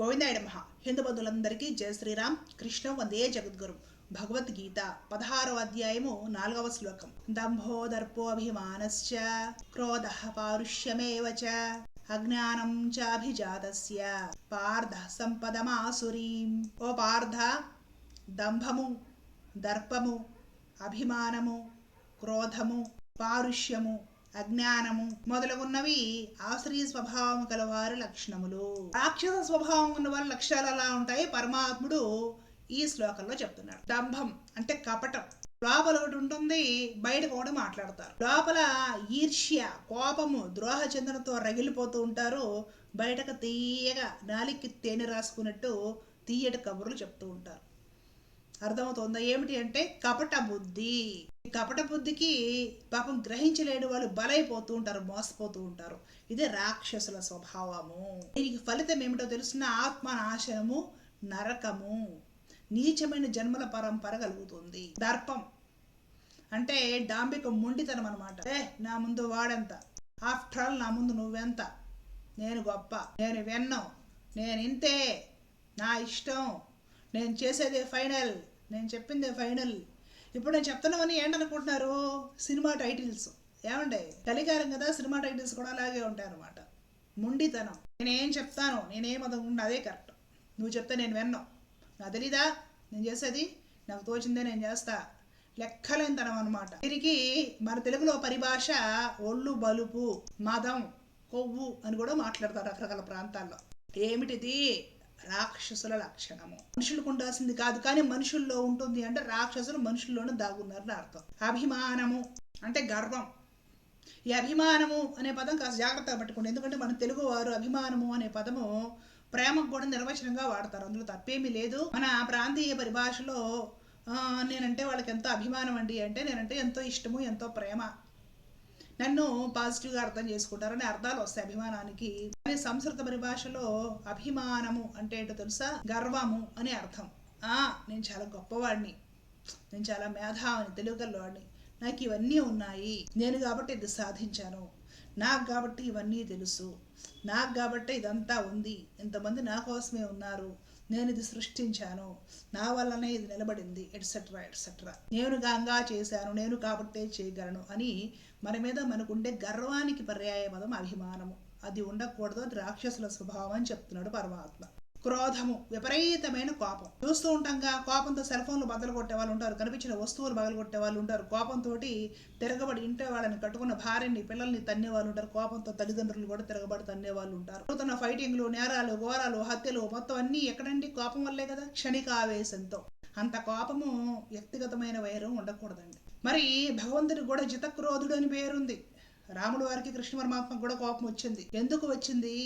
గోవిందాయ నమ హిందూ బంధువులందరికీ జయ శ్రీరామ్. కృష్ణ వందే జగద్గురు. భగవద్గీత పదహారవ అధ్యాయము నాలుగవ శ్లోకం. దంభోదర్పోభిమానశ్చ క్రోధ పారుష్యమేవ చ అజ్ఞానం చాభిజాతస్య పార్థ సంపదమాసురీం. ఓ పార్థ దంభము దర్పము అభిమానము క్రోధము పారుష్యము అజ్ఞానము మొదలగున్నవి ఆశ్రయ స్వభావం గలవారి లక్షణములు. రాక్షస స్వభావం ఉన్న వారి లక్ష్యాలు ఎలా ఉంటాయి? పరమాత్ముడు ఈ శ్లోకంలో చెప్తున్నాడు. దంభం అంటే కపటం. లోపల ఒకటి ఉంటుంది బయట కూడా మాట్లాడతారు. లోపల ఈర్ష్య కోపము ద్రోహ చందనతో రగిలిపోతూ ఉంటారు. బయటకు తీయగా నాలికి తేనె రాసుకున్నట్టు తీయటి కబుర్లు చెప్తూ ఉంటారు. అర్థమవుతుందా? ఏమిటి అంటే కపట బుద్ధి. కపట బుద్ధికి పాపం గ్రహించలేని వాళ్ళు బలైపోతూ ఉంటారు మోసపోతూ ఉంటారు. ఇదే రాక్షసుల స్వభావము. దీనికి ఫలితం ఏమిటో తెలుసిన ఆత్మనాశనము నరకము. నీచమైన జన్మల పరంపర కలుగుతుంది. దర్పం అంటే డాంబిక మొండితనం అనమాట ఏ నా ముందు వాడెంత? ఆఫ్టర్ ఆల్ నా ముందు నువ్వెంత? నేను గొప్ప. నేను వెన్నం. నేను ఇంతే. నా ఇష్టం. నేను చేసేదే ఫైనల్. నేను చెప్పిందే ఫైనల్. ఇప్పుడు నేను చెప్తున్నామని ఏంటనుకుంటున్నారు? Cinema titles. ఏమండే? కలికారం కదా సినిమా టైటిల్స్ కూడా అలాగే ఉంటాయి అనమాట ముండితనం. నేనేం చెప్తాను నేనేం అనుకుంటున్నా అదే కరెక్ట్. నువ్వు చెప్తే నేను విన్నావు నా తెలీదా? నేను చేసేది? నాకు తోచిందే నేను చేస్తా. లెక్కలేనితనం అనమాట దీనికి మన తెలుగులో పరిభాష ఒళ్ళు బలుపు మదం కొవ్వు అని కూడా మాట్లాడతారు రకరకాల ప్రాంతాల్లో. ఏమిటిది? రాక్షసుల లక్షణము. మనుషులకు ఉండాల్సింది కాదు కానీ మనుషుల్లో ఉంటుంది అంటే రాక్షసులు మనుషుల్లోనే దాగున్నారని అర్థం. అభిమానము అంటే గర్వం. ఈ అభిమానము అనే పదం కాస్త జాగ్రత్తగా పట్టుకోండి. ఎందుకంటే మన తెలుగు వారు అభిమానము అనే పదము ప్రేమకు కూడా నిర్వచనంగా వాడతారు. అందులో తప్పేమీ లేదు. మన ప్రాంతీయ పరిభాషలో ఆ, నేనంటే వాళ్ళకి ఎంతో అభిమానం అండి అంటే నేనంటే ఎంతో ఇష్టము ఎంతో ప్రేమ. నన్ను పాజిటివ్గా అర్థం చేసుకుంటారని అర్థాలు వస్తాయి అభిమానానికి. కానీ సంస్కృత పరిభాషలో అభిమానము అంటే ఏంటో తెలుసా? గర్వము అని అర్థం. ఆ నేను చాలా గొప్పవాడిని. నేను చాలా మేధావిని వాడిని నాకు ఇవన్నీ ఉన్నాయి. నేను కాబట్టి ఇది సాధించాను. నాకు కాబట్టి ఇవన్నీ తెలుసు. నాకు కాబట్టి ఇదంతా ఉంది. ఇంతమంది నా కోసమే ఉన్నారు. నేను ఇది సృష్టించాను. నా వల్లనే ఇది నిలబడింది ఎట్సెట్రా ఎట్సెట్రా నేను గంగా చేశాను. నేను కాబట్టే చేయగలను అని మన మీద మనకుండే గర్వానికి పర్యాయ పదం అభిమానము. అది ఉండకూడదు అది రాక్షసుల స్వభావం అని చెప్తున్నాడు పరమాత్మ. క్రోధము విపరీతమైన కోపం. చూస్తూ ఉంటాంగా కోపంతో సెల్ ఫోన్లు బద్దలు కొట్టే వాళ్ళు ఉంటారు కనిపించిన వస్తువులు బగలు కొట్టే వాళ్ళు ఉంటారు. కోపంతో తిరగబడి ఇంటే వాళ్ళని కట్టుకున్న భార్యని పిల్లల్ని తన్నే వాళ్ళు ఉంటారు. కోపంతో తల్లిదండ్రులు కూడా తిరగబడి తన్నే వాళ్ళు ఉంటారు. జరుగుతున్న ఫైటింగ్లు నేరాలు ఘోరాలు హత్యలు మొత్తం అన్నీ ఎక్కడండి? కోపం వల్లే కదా. క్షణిక ఆవేశంతో అంత కోపము వ్యక్తిగతమైన వైరం ఉండకూడదండి. మరి భగవంతుడికి కూడా జితక్రోధుడు అని పేరుంది. రాముడు వారికి కృష్ణ పరమాత్మకు కూడా కోపం వచ్చింది. ఎందుకు వచ్చింది?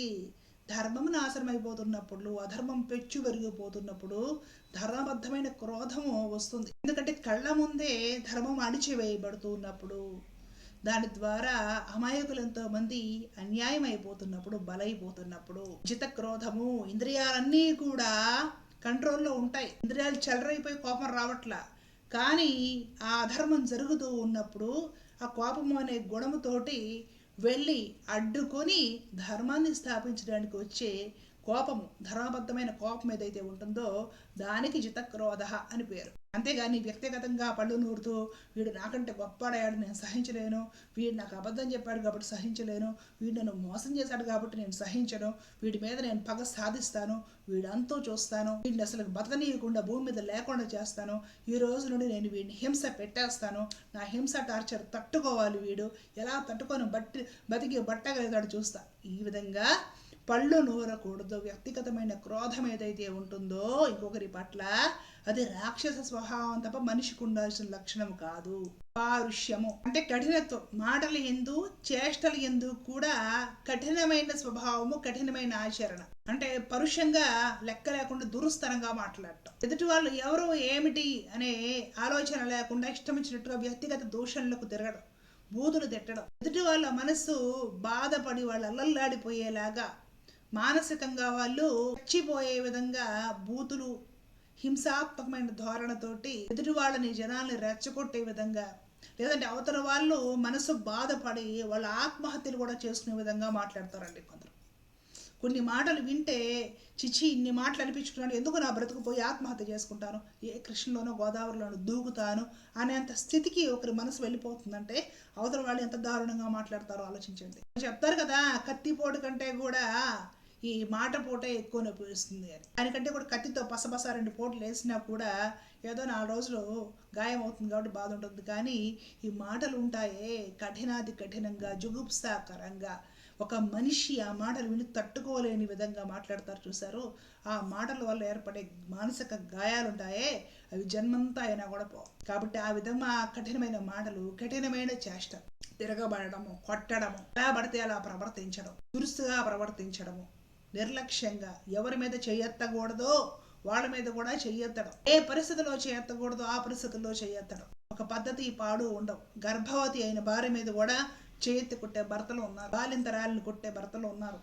ధర్మం నాశనం అయిపోతున్నప్పుడు అధర్మం పెచ్చు పెరిగిపోతున్నప్పుడు ధర్మబద్ధమైన క్రోధము వస్తుంది. ఎందుకంటే కళ్ళ ముందే ధర్మం అణిచివేయబడుతున్నప్పుడు దాని ద్వారా అమాయకులు ఎంతో మంది అన్యాయం అయిపోతున్నప్పుడు బలైపోతున్నప్పుడు జిత క్రోధము ఇంద్రియాలన్నీ కూడా కంట్రోల్లో ఉంటాయి. ఇంద్రియాలు చెలరైపోయి కోపం రావట్లా. కానీ ఆ అధర్మం జరుగుతూ ఉన్నప్పుడు ఆ కోపము అనే గుణముతోటి వెళ్ళి అడ్డుకొని ధర్మాన్ని స్థాపించడానికి వచ్చే కోపము ధర్మబద్ధమైన కోపం ఏదైతే ఉంటుందో దానికి జితక్రోధ అని పేరు. అంతేగాని వ్యక్తిగతంగా పళ్ళు నూరుతూ వీడు నాకంటే గొప్పడాడు నేను సహించలేను. వీడు నాకు అబద్ధం చెప్పాడు కాబట్టి సహించలేను. వీడు నన్ను మోసం చేశాడు కాబట్టి నేను సహించను. వీడి మీద నేను పగ సాధిస్తాను. వీడంతా చూస్తాను. వీడిని అసలు బతకనీయకుండా భూమి మీద లేకుండా చేస్తాను. ఈ రోజు నుండి నేను వీడిని హింస పెట్టేస్తాను. నా హింస టార్చర్ తట్టుకోవాలి వీడు. ఎలా తట్టుకొని? బట్టి బతికి బట్టగలుగుతాడు చూస్తా. ఈ విధంగా పళ్ళు నూరకూడదు. వ్యక్తిగతమైన క్రోధం ఏదైతే ఉంటుందో ఇంకొకరి పట్ల అది రాక్షస స్వభావం తప్ప మనిషికి ఉండాల్సిన లక్షణం కాదు. పారుష్యము అంటే కఠినత్వం. మాటలు ఎందు చేష్టలు ఎందు కూడా కఠినమైన స్వభావము కఠినమైన ఆచరణ. అంటే పరుషంగా లెక్క లేకుండా దురుస్తనంగా మాట్లాడటం. ఎదుటి వాళ్ళు ఎవరు ఏమిటి అనే ఆలోచన లేకుండా ఇష్టం వచ్చినట్టుగా వ్యక్తిగత దూషణలకు తిరగడం బూతులు తిట్టడం. ఎదుటి వాళ్ళ మనస్సు బాధపడి వాళ్ళు అల్లల్లాడిపోయేలాగా మానసికంగా వాళ్ళు చచ్చిపోయే విధంగా బూతులు హింసాత్మకమైన ధోరణతోటి ఎదుటి వాళ్ళని జనాల్ని రెచ్చగొట్టే విధంగా లేదంటే అవతల వాళ్ళు మనసు బాధపడి వాళ్ళ ఆత్మహత్యలు కూడా చేసుకునే విధంగా మాట్లాడతారండి కొందరు. కొన్ని మాటలు వింటే చిచి ఇన్ని మాటలు అనిపించుకున్నాను ఎందుకు నా బ్రతుకు పోయి ఆత్మహత్య చేసుకుంటాను? ఏ కృష్ణలోనో గోదావరిలోనో దూకుతాను అనేంత స్థితికి ఒకరి మనసు వెళ్ళిపోతుందంటే అవతల వాళ్ళు ఎంత దారుణంగా మాట్లాడతారో ఆలోచించండి. చెప్తారు కదా కత్తిపోటు కంటే కూడా ఈ మాట పూట ఎక్కువ నొప్పి వేస్తుంది అని. దానికంటే కూడా కత్తితో పసపస రెండు పోట్లు వేసినా కూడా ఏదో నాలుగు రోజులు గాయం అవుతుంది కాబట్టి బాధ ఉంటుంది. కానీ ఈ మాటలు ఉంటాయే కఠినాది కఠినంగా జుగుప్సాకరంగా. ఒక మనిషి ఆ మాటలు విని తట్టుకోలేని విధంగా మాట్లాడతారు చూసారు ఆ మాటల వల్ల ఏర్పడే మానసిక గాయాలు ఉంటాయే. అవి జన్మంతా అయినా కూడా పో కాబట్టి ఆ విధంగా ఆ కఠినమైన మాటలు కఠినమైన చేష్ట తిరగబడము కొట్టడము ఎలా పడితే అలా ప్రవర్తించడం దురుస్తుగా ప్రవర్తించడము నిర్లక్ష్యంగా ఎవరి మీద చేయెత్తకూడదో వాళ్ళ మీద కూడా చెయ్యెత్తడం ఏ పరిస్థితిలో చేయెత్తకూడదో ఆ పరిస్థితుల్లో చేయెత్తడం. ఒక పద్ధతి పాడు ఉండవు. గర్భవతి అయిన భార్య మీద కూడా చేయెత్తి కొట్టే భర్తలు ఉన్నారు. బాలింతరాలను కొట్టే భర్తలు ఉన్నారు.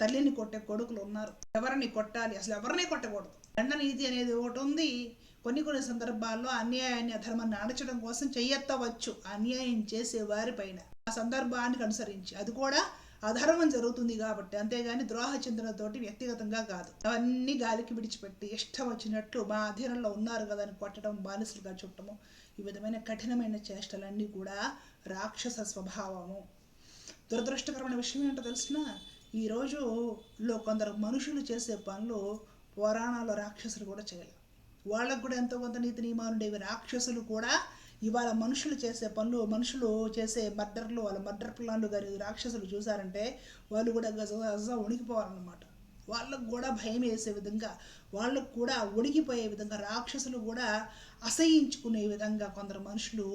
తల్లిని కొట్టే కొడుకులు ఉన్నారు. ఎవరిని కొట్టాలి? అసలు ఎవరిని కొట్టకూడదు? దండ నీతి అనేది ఒకటి ఉంది. కొన్ని కొన్ని సందర్భాల్లో అన్యాయాన్ని అధర్మాన్ని అణచడం కోసం చెయ్యెత్తవచ్చు అన్యాయం చేసే వారిపైన. ఆ సందర్భానికి అనుసరించి. అది కూడా అధర్మం జరుగుతుంది కాబట్టి అంతేగాని ద్రోహ చింతనతోటి వ్యక్తిగతంగా కాదు. అవన్నీ గాలికి విడిచిపెట్టి ఇష్టం వచ్చినట్లు మా అధీనంలో ఉన్నారు కదా అని కొట్టడం బానిసలుగా చుట్టము ఈ విధమైన కఠినమైన చేష్టలన్నీ కూడా రాక్షస స్వభావము. దురదృష్టకరమైన విషయం ఏంటో తెలిసిన? ఈ రోజులో కొందరు మనుషులు చేసే పనులు పురాణాల్లో రాక్షసులు కూడా చేయాలి వాళ్ళకు కూడా ఎంతో కొంత నీతి నియమాలు ఉండేవి. రాక్షసులు కూడా ఇవాళ మనుషులు చేసే పనులు మనుషులు చేసే మర్డర్లు వాళ్ళ మర్డర్ ప్లాన్లు కానీ రాక్షసులు చూసారంటే వాళ్ళు కూడా గజ గజ వణికిపోవాలన్నమాట. వాళ్ళకు కూడా భయం వేసే విధంగా వాళ్ళకు కూడా ఉడికిపోయే విధంగా రాక్షసులు కూడా అసహించుకునే విధంగా కొందరు మనుషులు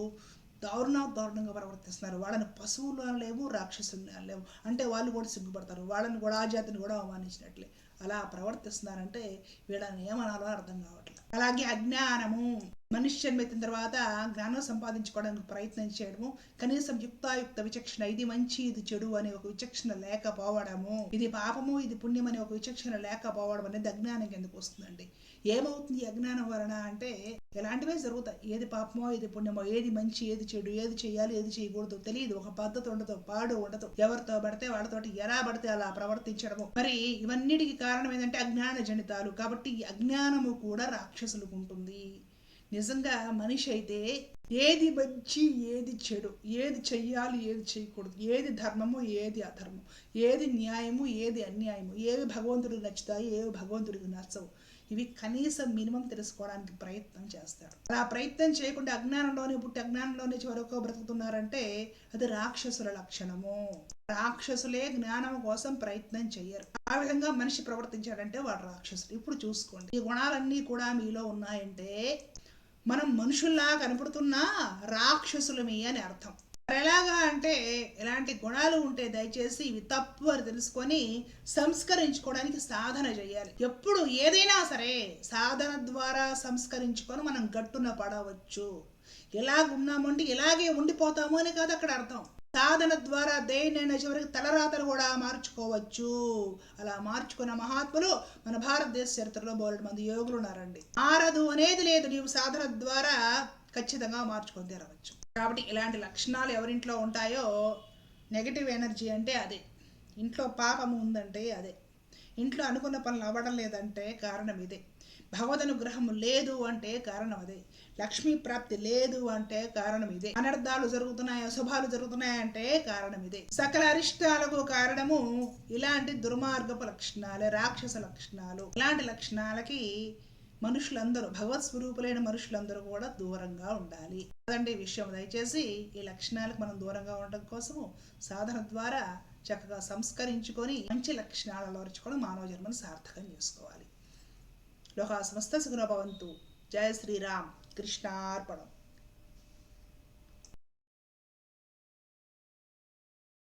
దారుణ దారుణంగా ప్రవర్తిస్తున్నారు. వాళ్ళని పశువులు అనలేము రాక్షసులు లేవు అంటే వాళ్ళు కూడా సిగ్గుపడతారు. వాళ్ళని కూడా ఆ జాతిని కూడా అవమానించినట్లే. అలా ప్రవర్తిస్తున్నారంటే వీళ్ళని ఏమనాలో అర్థం కావట్లేదు. అలాగే అజ్ఞానము. మనిషి జన్మెత్తిన తర్వాత జ్ఞానం సంపాదించుకోవడానికి ప్రయత్నం చేయడము కనీసం యుక్తాయుక్త విచక్షణ ఇది మంచి ఇది చెడు అనే ఒక విచక్షణ లేకపోవడము ఇది పాపము ఇది పుణ్యం అనే ఒక విచక్షణ లేకపోవడం అనేది అజ్ఞానం కిందకు వస్తుందండి. ఏమవుతుంది అజ్ఞానం వలన అంటే ఎలాంటివే జరుగుతాయి. ఏది పాపమో ఏది పుణ్యమో ఏది మంచి ఏది చెడు ఏది చేయాలి ఏది చేయకూడదు తెలియదు. ఒక పద్ధతి ఉండదు పాడు ఉండదు. ఎవరితో పడితే వాళ్ళతోటి ఎలా పడితే అలా ప్రవర్తించడము. మరి ఇవన్నిటికి కారణం ఏంటంటే అజ్ఞాన జనితాలు కాబట్టి అజ్ఞానము కూడా రాక్షసులకు ఉంటుంది. నిజంగా మనిషి అయితే ఏది మంచి ఏది చెడు ఏది చెయ్యాలి ఏది చేయకూడదు ఏది ధర్మము ఏది అధర్మం ఏది న్యాయము ఏది అన్యాయము ఏవి భగవంతుడికి నచ్చుతాయి ఏవి భగవంతుడికి నచ్చవు ఇవి కనీసం మినిమం తెలుసుకోవడానికి ప్రయత్నం చేస్తాడు అలా ప్రయత్నం చేయకుండా అజ్ఞానంలోనే పుట్టి అజ్ఞానంలోనే చివరకు బ్రతుకుతున్నారంటే అది రాక్షసుల లక్షణము. రాక్షసులే జ్ఞానం కోసం ప్రయత్నం చెయ్యరు. ఆ విధంగా మనిషి ప్రవర్తించాడంటే వాడు రాక్షసుడు. ఇప్పుడు చూసుకోండి ఈ గుణాలన్నీ కూడా మీలో ఉన్నాయంటే మనం మనుషుల్లా కనపడుతున్నా రాక్షసులమి అని అర్థం. మరి ఎలాగా అంటే ఎలాంటి గుణాలు ఉంటే దయచేసి ఇవి తప్పు అని తెలుసుకొని సంస్కరించుకోవడానికి సాధన చేయాలి. ఎప్పుడు ఏదైనా సరే సాధన ద్వారా సంస్కరించుకొని మనం గట్టున పడవచ్చు. ఎలాగున్నామంటే ఇలాగే ఉండిపోతాము అని కాదు అక్కడ అర్థం. సాధన ద్వారా దేన్నైనా చివరికి తలరాతలు కూడా మార్చుకోవచ్చు. అలా మార్చుకున్న మహాత్ములు మన భారతదేశ చరిత్రలో బోలెడు మంది యోగులు ఉన్నారండి. మారదు అనేది లేదు నీవు సాధన ద్వారా ఖచ్చితంగా మార్చుకొని తీరవచ్చు. కాబట్టి ఇలాంటి లక్షణాలు ఎవరింట్లో ఉంటాయో నెగిటివ్ ఎనర్జీ అంటే అదే. ఇంట్లో పాపం ఉందంటే అదే. ఇంట్లో అనుకున్న పనులు అవ్వడం లేదంటే కారణం ఇదే. భగవద్ అనుగ్రహం లేదు అంటే కారణం అదే. లక్ష్మీ ప్రాప్తి లేదు అంటే కారణం ఇదే. అనర్థాలు జరుగుతున్నాయి అశుభాలు జరుగుతున్నాయంటే కారణం ఇదే. సకల అరిష్టాలకు కారణము ఇలాంటి దుర్మార్గపు లక్షణాలు రాక్షస లక్షణాలు. ఇలాంటి లక్షణాలకి మనుషులందరూ భగవత్ స్వరూపులైన మనుషులందరూ కూడా దూరంగా ఉండాలి. అదండి విషయం. దయచేసి ఈ లక్షణాలకు మనం దూరంగా ఉండడం కోసము సాధన ద్వారా చక్కగా సంస్కరించుకొని మంచి లక్షణాలు అలవరుచుకొని మానవ జన్మను సార్థకం చేసుకోవాలి. లోకా సంస్థ సుగుణ భవంతు. జయ శ్రీరామ్. கிருஷ்ணார்பணம்.